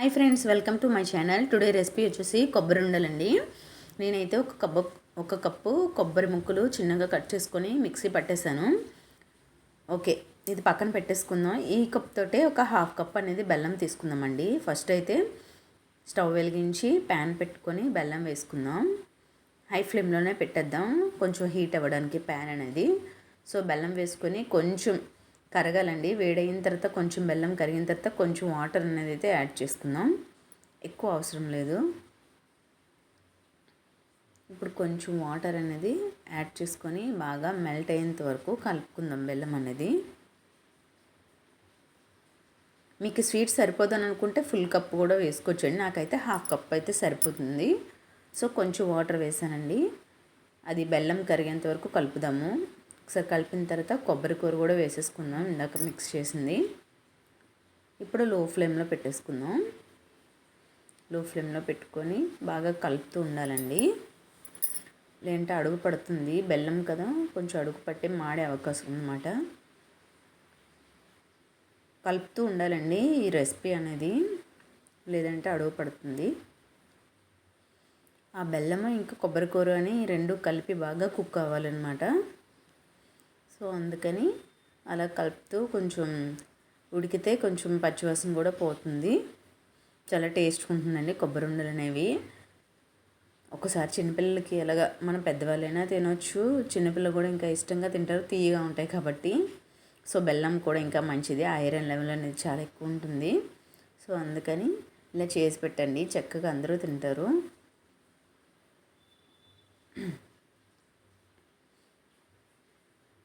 Hi friends welcome to my channel today recipe వచ్చేసి కొబ్బరి ఉండలండి. నేనైతే ఒక కబ్బ ఒక కప్పు కొబ్బరి ముక్కలు చిన్నగా కట్ చేసుకొని మిక్సీ పట్టేశాను. ఓకే ఇది పక్కన పెట్టేసుకుందాం. ఈ కప్ తోటే ఒక హాఫ్ కప్ అనేది బెల్లం తీసుకుందామండి. ఫస్ట్ అయితే స్టవ్ వెలిగించి ప్యాన్ పెట్టుకొని బెల్లం వేసుకుందాం. హై ఫ్లేమ్లోనే పెట్టేద్దాం. కొంచెం హీట్ అవ్వడానికి ప్యాన్ అనేది. సో బెల్లం వేసుకొని కొంచెం కరగాలండి. వేడైన తర్వాత కొంచెం బెల్లం కరిగిన తర్వాత కొంచెం వాటర్ అనేది అయితే యాడ్ చేసుకుందాం. ఎక్కువ అవసరం లేదు. ఇప్పుడు కొంచెం వాటర్ అనేది యాడ్ చేసుకొని బాగా మెల్ట్ అయ్యేంత వరకు కలుపుకుందాం బెల్లం అనేది. మీకు స్వీట్ సరిపోదని అనుకుంటే ఫుల్ కప్ కూడా వేసుకోవచ్చండి. నాకైతే హాఫ్ కప్ అయితే సరిపోతుంది. సో కొంచెం వాటర్ వేసానండి. అది బెల్లం కరిగేంత వరకు కలుపుదాము. ఒకసారి కలిపిన తర్వాత కొబ్బరి కూర కూడా వేసేసుకుందాం. ఇందాక మిక్స్ చేసింది. ఇప్పుడు లో ఫ్లేమ్లో పెట్టేసుకుందాం లో ఫ్లేమ్లో పెట్టుకొని బాగా కలుపుతూ ఉండాలండి. లేదంటే అడుగు పడుతుంది. బెల్లం కదా కొంచెం అడుగు పట్టి మాడే అవకాశం ఉందన్నమాట. కలుపుతూ ఉండాలండి ఈ రెసిపీ అనేది. లేదంటే అడుగు పడుతుంది. ఆ బెల్లము ఇంకా కొబ్బరి కూర అని రెండు కలిపి బాగా కుక్ అవ్వాలన్నమాట. సో అందుకని అలా కలుపుతూ కొంచెం ఉడికితే కొంచెం పచ్చివాసన కూడా పోతుంది. చాలా టేస్ట్గా ఉంటుందండి కొబ్బరి ఉండలు అనేవి. ఒకసారి చిన్నపిల్లలకి ఎలాగ మన పెద్దవాళ్ళైనా తినొచ్చు. చిన్నపిల్లలు కూడా ఇంకా ఇష్టంగా తింటారు తీయగా ఉంటాయి కాబట్టి. సో బెల్లం కూడా ఇంకా మంచిది. ఐరన్ లెవెల్ అనేది చాలా ఎక్కువ ఉంటుంది. సో అందుకని ఇలా చేసి పెట్టండి. చక్కగా అందరూ తింటారు.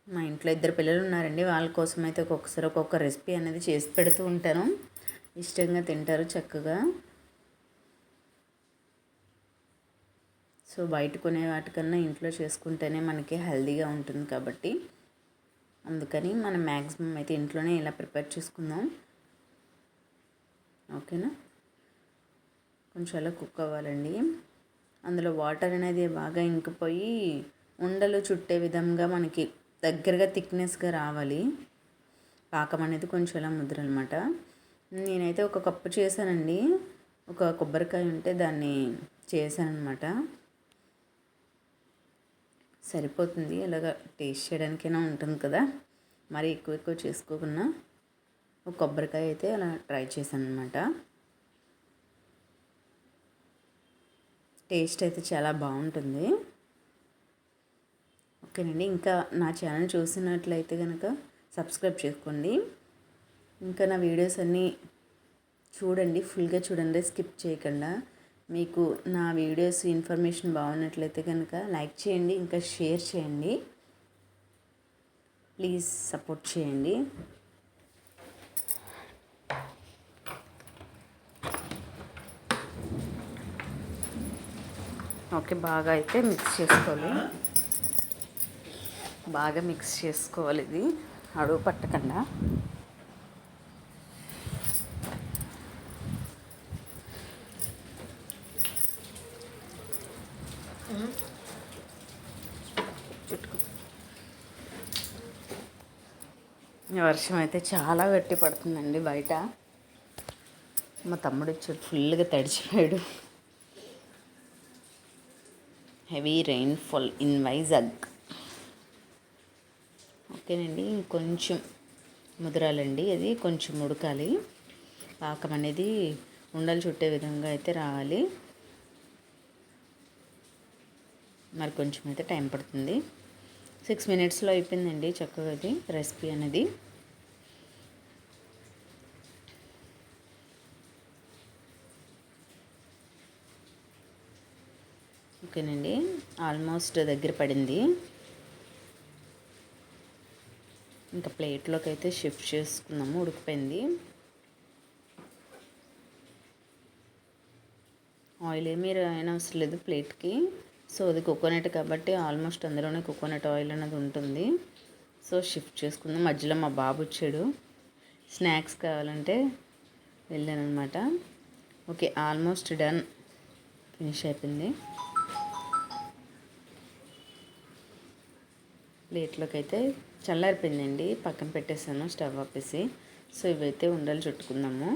మా ఇంట్లో ఇద్దరు పిల్లలు ఉన్నారండి. వాళ్ళ కోసం అయితే ఒక్కొక్కసారి ఒక్కొక్క రెసిపీ అనేది చేసి పెడుతూ ఉంటాను. ఇష్టంగా తింటారు చక్కగా. సో బయట కొనే వాటికన్నా ఇంట్లో చేసుకుంటేనే మనకి హెల్దీగా ఉంటుంది కాబట్టి. అందుకని మనం మ్యాక్సిమం అయితే ఇంట్లోనే ఇలా ప్రిపేర్ చేసుకుందాం. ఓకేనా? కొంచెం అలా కుక్ అవ్వాలండి. అందులో వాటర్ అనేది బాగా ఇంకిపోయి ఉండలు చుట్టే విధంగా మనకి దగ్గరగా థిక్నెస్గా రావాలి. పాకం అనేది కొంచెం ఇలా ముద్ర అనమాట నేనైతే ఒక కప్పు చేశానండి. ఒక కొబ్బరికాయ ఉంటే దాన్ని చేశానమాట సరిపోతుంది. ఇలాగ టేస్ట్ చేయడానికైనా ఉంటుంది కదా. మరి ఎక్కువ ఎక్కువ చేసుకోకుండా ఒక కొబ్బరికాయ అయితే అలా ట్రై చేశాను అనమాట టేస్ట్ అయితే చాలా బాగుంటుంది. ఓకేనండి ఇంకా నా ఛానల్ చూసినట్లయితే కనుక సబ్స్క్రైబ్ చేసుకోండి. ఇంకా నా వీడియోస్ అన్నీ చూడండి ఫుల్గా చూడండి స్కిప్ చేయకుండా. మీకు నా వీడియోస్ ఇన్ఫర్మేషన్ బాగున్నట్లయితే కనుక లైక్ చేయండి ఇంకా షేర్ చేయండి. ప్లీజ్ సపోర్ట్ చేయండి. ఓకే బాగా అయితే మిక్స్ చేసుకోవాలి. బాగా మిక్స్ చేసుకోవాలి ఇది. అడుగు పట్టకుండా. వర్షం అయితే చాలా గట్టి పడుతుందండి బయట. మా తమ్ముడు వచ్చి ఫుల్గా తడిచిపోయాడు. Heavy rainfall in Vizag. ఓకేనండి. ఇంకొంచెం ముదరాలండి. అది కొంచెం ఉడకాలి పాకం అనేది ఉండలు చుట్టే విధంగా అయితే రావాలి. మరి కొంచెం అయితే టైం పడుతుంది. సిక్స్ మినిట్స్లో అయిపోయిందండి చక్కగా అది రెసిపీ అనేది. ఓకేనండి. ఆల్మోస్ట్ దగ్గర పడింది. ఇంకా ప్లేట్లోకి అయితే షిఫ్ట్ చేసుకుందాము ఉడికిపోయింది. ఆయిల్ ఏమీ అయినా అవసరం లేదు ప్లేట్కి. సో అది కోకోనట్ కాబట్టి ఆల్మోస్ట్ అందులోనే కోకోనట్ ఆయిల్ అనేది ఉంటుంది. సో షిఫ్ట్ చేసుకుందాం. మధ్యలో మా బాబు వచ్చాడు. స్నాక్స్ కావాలంటే వెళ్ళాను అనమాట ఓకే ఆల్మోస్ట్ డన్. ఫినిష్ అయిపోయింది. ప్లేట్లోకి అయితే చల్లారిపోయిందండి. పక్కన పెట్టేసాను స్టవ్ ఆపేసి. సో ఇవైతే ఉండలు చుట్టుకుందాము.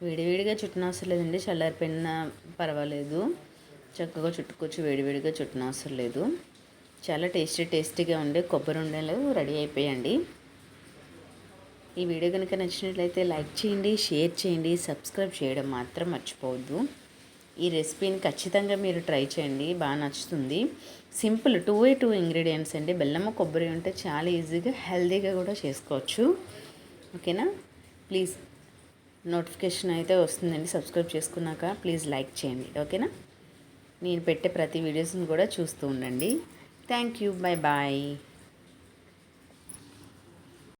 వేడివేడిగా చుట్టిన అవసరం లేదండి. చల్లారిపోయినా పర్వాలేదు. చక్కగా చుట్టుకోవచ్చు వేడివేడిగా చుట్టిన అవసరం లేదు. చాలా టేస్టీ టేస్టీగా ఉండే కొబ్బరి ఉండలు రెడీ అయిపోయాయండి. ఈ వీడియో కనుక నచ్చినట్లయితే లైక్ చేయండి షేర్ చేయండి సబ్స్క్రైబ్ చేయడం మాత్రం మర్చిపోవద్దు. ఈ రెసిపీని ఖచ్చితంగా మీరు ట్రై చేయండి. బాగా నచ్చుతుంది. Simple two a two ingredients అండి. బెల్లము కొబ్బరి ఉంటే చాలా ఈజీగా హెల్దీగా కూడా చేసుకోవచ్చు. ఓకేనా? ప్లీజ్ నోటిఫికేషన్ అయితే వస్తుందండి. సబ్స్క్రైబ్ చేసుకున్నాక ప్లీజ్ లైక్ చేయండి. ఓకేనా? నేను పెట్టే ప్రతి వీడియోస్ని కూడా చూస్తూ ఉండండి. Thank you. Bye bye.